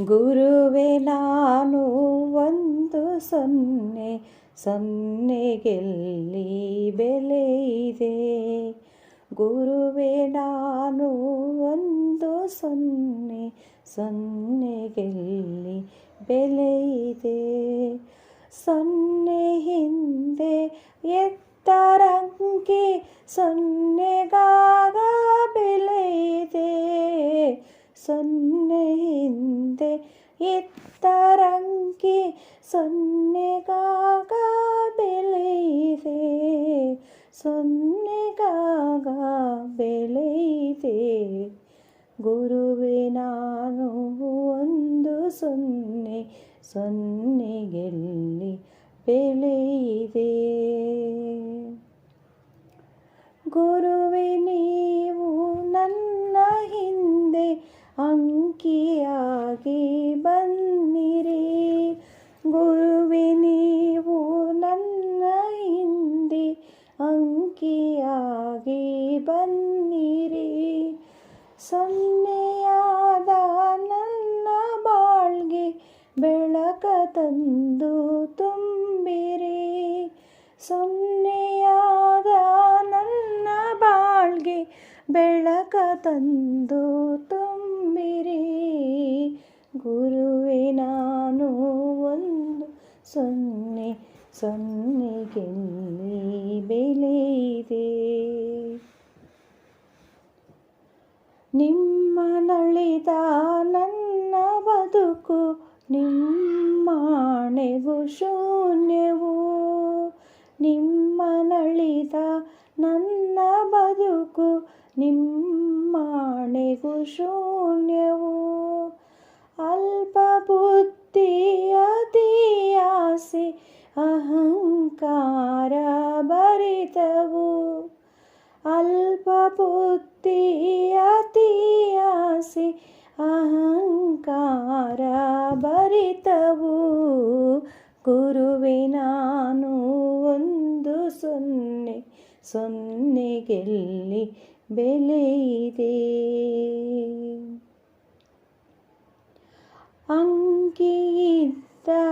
ಗುರುವೆ, ನಾನು ಒಂದು ಸೊನ್ನೆ ಸೊನ್ನೆಗೆಲ್ಲಿ ಬೆಲೆ ಇದೆ. ಗುರುವೆ, ನಾನು ಒಂದು ಸೊನ್ನೆ ಸೊನ್ನೆಗೆಲ್ಲಿ ಬೆಲೆ ಇದೆ. ಸೊನ್ನೆ ಹಿಂದೆ ಎತ್ತರಂಗೆ ಸೊನ್ನೆಗಾಗ ಸೊನ್ನೆ ಹಿಂದೆ ಎತ್ತರಂಗೆ ಸೊನ್ನೆಗಾಗ ಬೆಳೆಯಿದೆ. ಸೊನ್ನೆಗಾಗ ಬೆಳೆಯಿದೆ. ಗುರುವೆ ನಾನು ಒಂದು ಸೊನ್ನೆ ಸೊನ್ನೆಗೆಲ್ಲಿ ಬೆಲೆ ಸೊನ್ನೆಯಾದ ನನ್ನ ಬಾಳ್ಗೆ ಬೆಳಕ ತಂದು ತುಂಬಿರಿ. ಸೊನ್ನೆಯಾದ ನನ್ನ ಬಾಳ್ಗೆ ಬೆಳಕ ತಂದು ತುಂಬಿರಿ. ಗುರುವೆ, ನಾನು ಒಂದು ಸೊನ್ನೆ ಸೊನ್ನೆಗೆಲ್ಲಿ ಬೆಲೆ ಇದೆ ನಿಮ್ಮ ನಳಿದ ನನ್ನ ಬದುಕು ನಿಮ್ಮಣೆವು ಶೂನ್ಯವು. ನಿಮ್ಮ ನಳಿದ ನನ್ನ ಬದುಕು ನಿಮ್ಮಣೆವು ಶೂನ್ಯವು. ಅಲ್ಪ ಬುದ್ಧಿ ಅತಿಯಾಸೆ ಅಹಂಕಾರ ಭರಿತವು ಅಲ್ಪ ಬುದ್ಧಿ ಅತಿಯಾಸೆ ಅಹಂಕಾರ ಭರಿತವು. ಗುರುವೆ, ನಾನು ಒಂದು ಸೊನ್ನೆ, ಸೊನ್ನೆಗೆಲ್ಲಿ ಬೆಲೆ ಇದೆ. ಅಂಕಿ ಇದ್ದರೇನೆ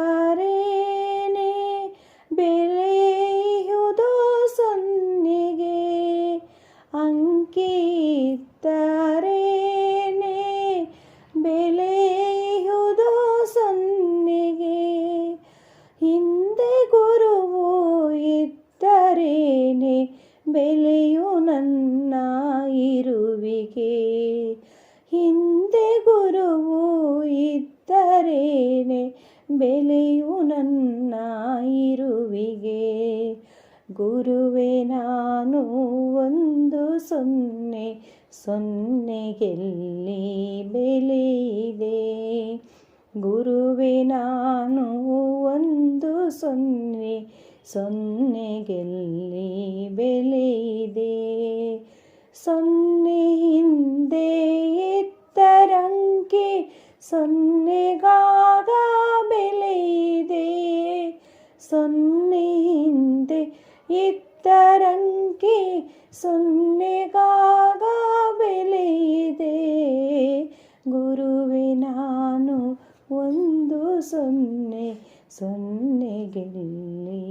ಬೆಲೆಯುವುದು ಸೊನ್ನೆಗೆ. ಅಂಕಿ ಬೆಲೆಯು ನನ್ನ ಇರುವಿಗೆ. ಗುರುವೆ, ನಾನು ಒಂದು ಸೊನ್ನೆ, ಸೊನ್ನೆಗೆಲ್ಲಿ ಬೆಲೆಯಿದೆ. ಗುರುವೆ, ನಾನು ಒಂದು ಸೊನ್ನೆ, ಸೊನ್ನೆಗೆಲ್ಲಿ ಬೆಲೆಯಿದೆ. ಸೊನ್ನೆ ಹಿಂದೆ ಎತ್ತರಂಗೆ ಸೊನ್ನೆಗಾಗ ಸೊನ್ನೆಗಾಗ ಬೆಲೆಯಿದೆ ಗುರುವೆ ನಾನು ಒಂದು ಸೊನ್ನೆ ಸೊನ್ನೆಗೆಲ್ಲಿ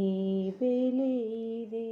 ಬೆಲೆಯಿದೆ